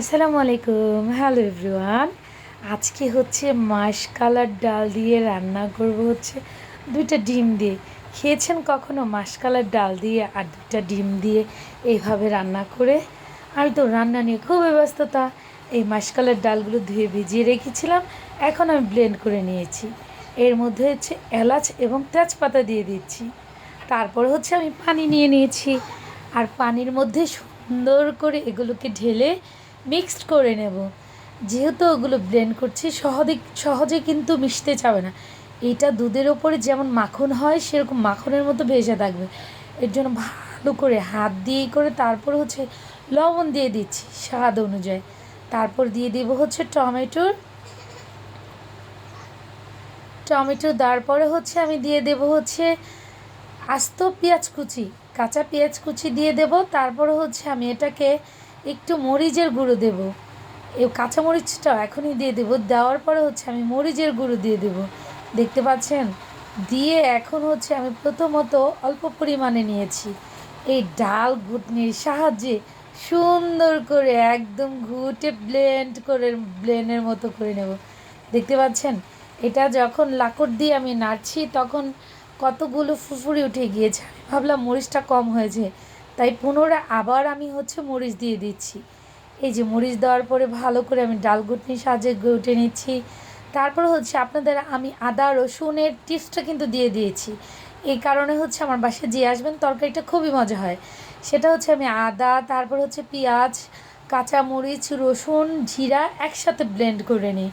আসসালামু আলাইকুম। Hello everyone আজকে হচ্ছে মাস কালার ডাল দিয়ে রান্না করব হচ্ছে দুইটা ডিম দিয়ে। খেয়েছেন কখনো মাসকালার ডাল দিয়ে আর দুইটা ডিম দিয়ে এইভাবে রান্না করে? আমি তো রান্না নিয়ে খুবই ব্যস্ততা। এই মাসকালার ডালগুলো ধুয়ে ভিজিয়ে রেখেছিলাম, এখন আমি ব্লেন্ড করে নিয়েছি। এর মধ্যে হচ্ছে এলাচ এবং তেজপাতা দিয়ে দিচ্ছি। তারপর হচ্ছে আমি পানি নিয়ে নিয়েছি। আর পানির মধ্যে সুন্দর করে এগুলোকে ঢেলে মিক্সড করে নেব। যেহেতু ওগুলো ব্লেন্ড করছি সহজে সহজে কিন্তু মিশতে চাবে না। এটা দুধের ওপরে যেমন মাখন হয়, সেরকম মাখনের মতো ভেসে থাকবে। এর জন্য ভালো করে হাত দিয়ে করে তারপর হচ্ছে লবণ দিয়ে দিচ্ছি স্বাদ অনুযায়ী। তারপর দিয়ে দেব হচ্ছে টমেটোর টমেটো দেওয়ার পরে হচ্ছে আমি দিয়ে দেব হচ্ছে আস্ত পেঁয়াজ কুচি, কাঁচা পেঁয়াজ কুচি দিয়ে দেব। তারপরে হচ্ছে আমি এটাকে একটু মরিচের গুঁড়ো দেব। এই কাঁচা মরিচটা এখনই দিয়ে দেব। দেওয়ার পরে হচ্ছে আমি মরিচের গুঁড়ো দিয়ে দেব। দেখতে পাচ্ছেন? দিয়ে এখন হচ্ছে আমি প্রথমত অল্প পরিমাণে নিয়েছি। এই ডাল ঘুটনির সাহায্যে সুন্দর করে একদম ঘুটে ব্লেন্ড করে ব্লেনের মতো করে নেব। দেখতে পাচ্ছেন? এটা যখন লাকড় দিয়ে আমি নাড়ছি, তখন কতগুলো ফুফুরি উঠে গিয়েছে। ভাবলাম মরিচটা কম হয়েছে। তাই পুনরায় আবার আমি হচ্ছে মরিচ দিয়ে দিচ্ছি। এই যে মরিচ দেওয়ার পরে ভালো করে আমি ডাল ঘুটনির সাহায্যে ঘুটে নিচ্ছি। তারপর হচ্ছে আপনাদের আমি আদা, রসুনের টিপসটা কিন্তু দিয়ে দিয়েছি। এই কারণে হচ্ছে আমার বাসায় যে আসবেন তরকারিটা খুবই মজা হয়। সেটা হচ্ছে আমি আদা, তারপর হচ্ছে পেঁয়াজ কাঁচামরিচ রসুন, জিরা একসাথে ব্লেন্ড করে নিই।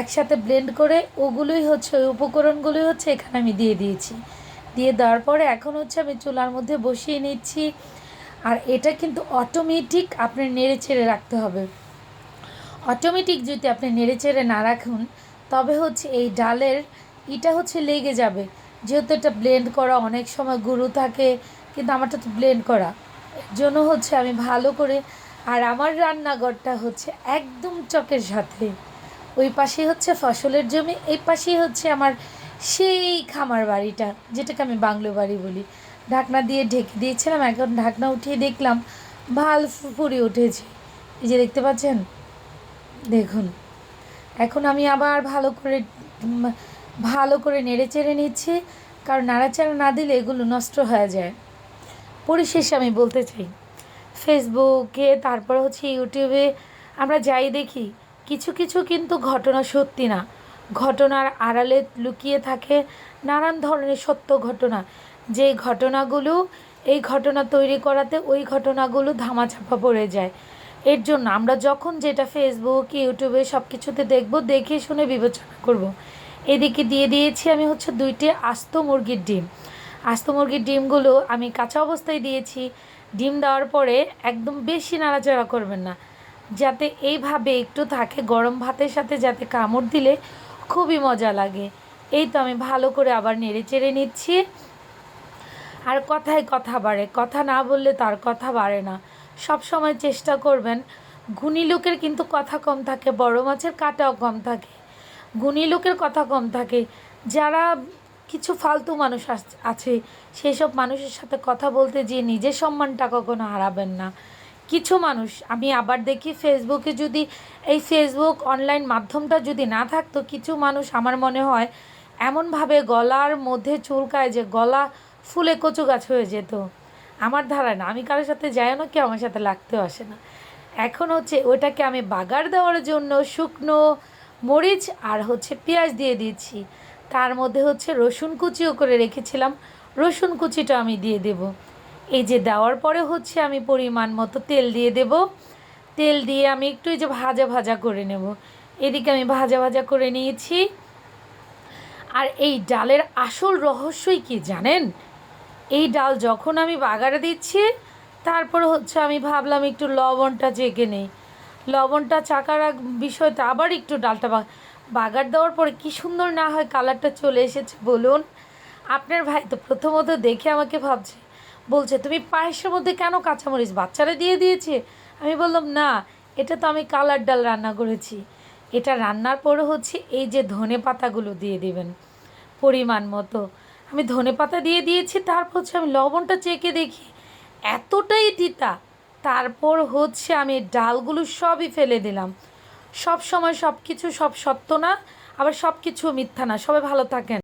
একসাথে ব্লেন্ড করে ওগুলোই হচ্ছে, ওই উপকরণগুলোই হচ্ছে এখানে আমি দিয়ে দিয়েছি। দিয়ে দেওয়ার পরে এখন হচ্ছে আমি চুলার মধ্যে বসিয়ে নিচ্ছি। আর এটা কিন্তু অটোমেটিক আপনার নেড়ে ছেড়ে রাখতে হবে। অটোমেটিক যদি আপনি নেড়ে চেড়ে না রাখুন, তবে হচ্ছে এই ডালের ইটা হচ্ছে লেগে যাবে। যেহেতু এটা ব্লেন্ড করা অনেক সময় গুঁড়ো থাকে, কিন্তু আমারটা তো ব্লেন্ড করা। জন্য হচ্ছে আমি ভালো করে আর আমার রান্নাঘরটা হচ্ছে একদম চকের সাথে। ওই পাশে হচ্ছে ফসলের জমি, এই পাশেই হচ্ছে আমার সেই খামার বাড়িটা, যেটাকে আমি বাংলো বাড়ি বলি। ঢাকনা দিয়ে ঢেকে দিয়েছিলাম এখন ঢাকনা উঠিয়ে দেখলাম, ভালো ফুরি উঠেছে। এই যে দেখতে পাচ্ছেন? দেখুন। এখন আমি আবার ভালো করে ভালো করে নেড়ে চেড়ে নিচ্ছি, কারণ নাড়াচাড়া না দিলে এগুলো নষ্ট হয়ে যায়। পরিশেষে আমি বলতে চাই, ফেসবুকে, তারপর হচ্ছে ইউটিউবে, আমরা যাই দেখি, কিছু কিছু কিন্তু ঘটনা সত্যি না। ঘটনার আড়ালে লুকিয়ে থাকে নানান ধরনের সত্য ঘটনা। যে ঘটনাগুলো, এই ঘটনা তৈরি করাতে ওই ঘটনাগুলো ধামাচাপা পড়ে যায়। এর জন্য আমরা যখন যেটা ফেসবুক ইউটিউবে সব কিছুতে দেখব, দেখে শুনে বিবেচনা করব। এদিকে দিয়ে দিয়েছি আমি হচ্ছে দুইটি আস্ত মুরগির ডিম। আস্ত মুরগির ডিমগুলো আমি কাঁচা অবস্থায় দিয়েছি। ডিম দেওয়ার পরে একদম বেশি নাড়াচাড়া করবেন না। যাতে এইভাবে একটু থাকে গরম ভাতের সাথে যাতে কামড় দিলে খুবই মজা লাগে। এই তো আমি ভালো করে আবার নেড়ে চেড়ে নিচ্ছি। আর কথায় কথা বাড়ে, কথা না বললে তার কথা বাড়ে না। সব সময় চেষ্টা করবেন, গুণী লোকের কিন্তু কথা কম থাকে, বড় মাছের কাটাও কম থাকে। গুণী লোকের কথা কম থাকে। যারা কিছু ফালতু মানুষ আছে সেই সব মানুষের সাথে কথা বলতে গিয়ে নিজের সম্মানটা কখনো হারাবেন না। কিছু মানুষ, আমি আবার দেখি ফেসবুকে যদি এই ফেসবুক অনলাইন মাধ্যমটা যদি না থাকতো, কিছু মানুষ আমার মনে হয় এমনভাবে গলার মধ্যে চুলকায় যে গলা ফুলে কচু গাছ হয়ে যেত। আমার ধারা না, আমি কারোর সাথে যাই না, কেউ আমার সাথে লাগতেও আসে না। এখন হচ্ছে ওটাকে আমি বাগার দেওয়ার জন্য শুকনো মরিচ আর হচ্ছে পেঁয়াজ দিয়ে দিয়েছি তার মধ্যে হচ্ছে রসুন কুচিও করে রেখেছিলাম। রসুন কুচিটা আমি দিয়ে দেব। এই যে দেওয়ার পরে হচ্ছে আমি পরিমাণ মতো তেল দিয়ে দেব। তেল দিয়ে আমি একটু এই যে ভাজা ভাজা করে নেব। এদিকে আমি ভাজা ভাজা করে নিয়েছি। আর এই ডালের আসল রহস্যই কি জানেন? এই ডাল যখন আমি বাগারে দিচ্ছি, তারপর হচ্ছে আমি ভাবলাম একটু লবণটা চেকে নেই। লবণটা চাকার বিষয়টা আবার একটু ডালটা বাগার দেওয়ার পরে কি সুন্দর না হয় কালারটা চলে এসেছে, বলুন। আপনার ভাই তো প্রথমত দেখে আমাকে ভাবছে। বলছে, তুমি পায়েসের মধ্যে কেন কাঁচামরিচ বাচ্চারা দিয়ে দিয়েছে? আমি বললাম, না, এটা তো আমি কালার ডাল রান্না করেছি। এটা রান্নার পরে হচ্ছে এই যে ধনে পাতাগুলো দিয়ে দেবেন পরিমাণ মতো। আমি ধনে পাতা দিয়ে দিয়েছি, তারপর হচ্ছে আমি লবণটা চেকে দেখি। এতটাই তিতা। তারপর হচ্ছে আমি ডালগুলো সবই ফেলে দিলাম। সব সময় সব কিছু সব সত্য না, আবার সব কিছু মিথ্যা না। সবাই ভালো থাকেন।